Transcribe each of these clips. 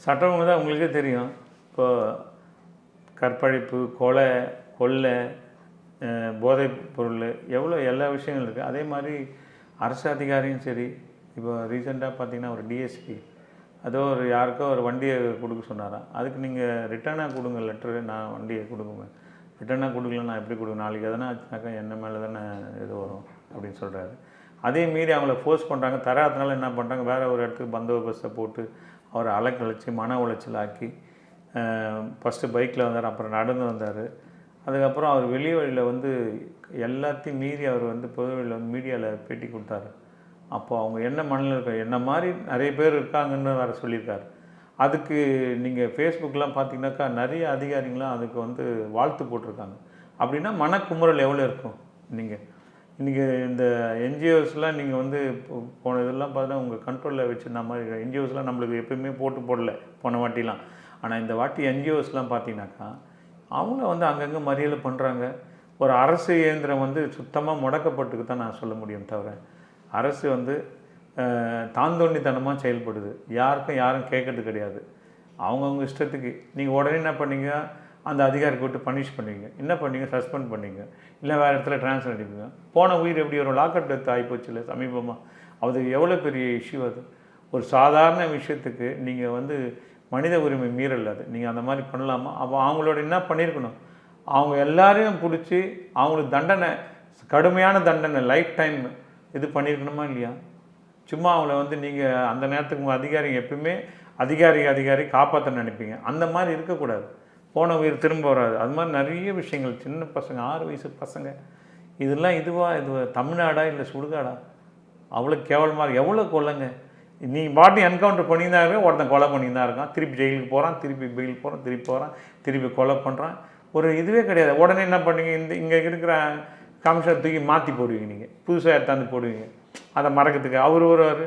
சட்டம் தான் உங்களுக்கே தெரியும். இப்போ கற்பழிப்பு கொலை கொள்ளை அஹ், போதைப் பொருள் எவ்வளோ எல்லா விஷயங்களும் இருக்குது அதே மாதிரி அரசு அதிகாரியும் சரி இப்போ ரீசெண்டாக பார்த்தீங்கன்னா ஒரு டிஎஸ்பி அதோ ஒரு யாருக்கோ ஒரு வண்டியை கொடுக்க சொன்னாராம். அதுக்கு நீங்கள் ரிட்டர்னாக கொடுங்க லெட்டரு நான் வண்டியை கொடுங்க ரிட்டர்னாக கொடுக்கல நான் எப்படி கொடுங்க நாளைக்கு எதனா ஆச்சுனாக்கா என்ன மேலே தானே இது வரும் அப்படின்னு சொல்கிறாரு அதே மீறி அவங்கள ஃபோர்ஸ் பண்ணுறாங்க தராதனால என்ன பண்ணுறாங்க வேறு ஒரு இடத்துக்கு பந்தோபஸ்தை போட்டு அவரை அலக்கழிச்சு மன உளைச்சல் ஆக்கி ஃபஸ்ட்டு பைக்கில் வந்தார் அப்புறம் நடந்து வந்தார். அதுக்கப்புறம் அவர் வெளி வழியில் வந்து எல்லாத்தையும் மீறி அவர் வந்து பொது வழியில் வந்து மீடியாவில் பேட்டி கொடுத்தாரு. அப்போ அவங்க என்ன மனநிலை இருக்க? என்ன மாதிரி நிறைய பேர் இருக்காங்கன்னு வேறு சொல்லியிருக்காரு. அதுக்கு நீங்கள் ஃபேஸ்புக்கெலாம் பார்த்தீங்கன்னாக்கா நிறைய அதிகாரிங்களாம் அதுக்கு வந்து வாழ்த்து போட்டிருக்காங்க. அப்படின்னா மனக்குமுறல் எவ்வளோ இருக்கும்? நீங்கள் இன்றைக்கி இந்த என்ஜிஓஸ்லாம் நீங்கள் வந்து இப்போ போன இதெல்லாம் பார்த்தா உங்கள் கண்ட்ரோலில் வச்சுருந்த மாதிரி என்ஜிஓஸ்லாம் நம்மளுக்கு எப்பயுமே போட்டு போடல போன வாட்டிலாம். ஆனால் இந்த வாட்டி என்ஜிஓஸ்லாம் பார்த்தீங்கன்னாக்கா அவங்கள வந்து அங்கங்கே மறியலை பண்ணுறாங்க ஒரு அரசு இயந்திரம் வந்து சுத்தமாக முடக்கப்பட்டுக்கு தான் நான் சொல்ல முடியும் தவிர அரசு வந்து தாந்தோண்டித்தனமாக செயல்படுது. யாருக்கும் யாரும் கேட்கறது கிடையாது. அவங்கவுங்க இஷ்டத்துக்கு. நீங்கள் உடனே என்ன பண்ணீங்க? அந்த அதிகாரிக்கு விட்டு பனிஷ் பண்ணுவீங்க என்ன பண்ணீங்க? சஸ்பெண்ட் பண்ணீங்க. இல்லை வேறு இடத்துல ட்ரான்ஸ்ஃபர் அடிப்பீங்க. போன உயிர் எப்படி வரும்? லாக்அப் டெத் ஆகிப்போச்சு இல்லை சமீபமாக அது எவ்வளோ பெரிய இஷ்யூ அது? ஒரு சாதாரண விஷயத்துக்கு நீங்கள் வந்து மனித உரிமை மீறல் அது. நீங்கள் அந்த மாதிரி பண்ணலாமா? அப்போ அவங்களோட என்ன பண்ணியிருக்கணும் அவங்க எல்லாரையும் பிடிச்சி அவங்களுக்கு தண்டனை கடுமையான தண்டனை லைஃப் டைம் இது பண்ணியிருக்கணுமா இல்லையா? சும்மா அவங்கள வந்து நீங்கள் அந்த நேரத்துக்கு உங்கள் அதிகாரிங்க எப்பயுமே அதிகாரி அதிகாரி காப்பாற்ற நினைப்பீங்க. அந்த மாதிரி இருக்கக்கூடாது. போன உயிர் திரும்ப வராது. அது மாதிரி நிறைய விஷயங்கள். சின்ன பசங்க ஆறு வயசு பசங்க. இதெல்லாம் இதுவா இது தமிழ்நாடா இல்லை சுடுகாடா? அவ்வளோ கேவலமாக எவ்வளோ கொலைங்க நீ பாட்டி என்கவுண்டர் பண்ணியிருந்தாவே ஒருத்தன் கொலை பண்ணியிருந்தா இருக்கான். திருப்பி ஜெயிலுக்கு போகிறான் திருப்பி பெயில் போகிறான் திருப்பி போகிறான் திருப்பி கொலை பண்ணுறான் ஒரு இதுவே கிடையாது. உடனே என்ன பண்ணுவீங்க? இந்த இங்கே இருக்கிற கமிஷன் தூக்கி மாற்றி போடுவீங்க நீங்கள் புதுசாக எடுத்தாந்து போடுவீங்க. அதை மறக்கிறதுக்கு அவர் வருவார்.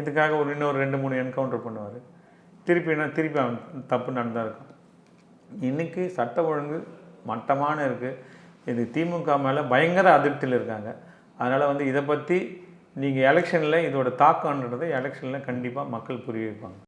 இதுக்காக ஒரு இன்னொரு ரெண்டு மூணு என்கவுண்டர் பண்ணுவார். திருப்பி என்ன திருப்பி அவன் தப்பு நடந்தால் இருக்கும். இன்னைக்கு சட்ட ஒழுங்கு மட்டமான இருக்குது இது திமுக மேலே பயங்கர அதிருப்தியில் இருக்காங்க. அதனால் வந்து இதை பற்றி நீங்கள் எலெக்ஷனில் இதோட தாக்கம்ன்றதை எலெக்ஷனில் கண்டிப்பாக மக்கள் புரிய வைப்பாங்க.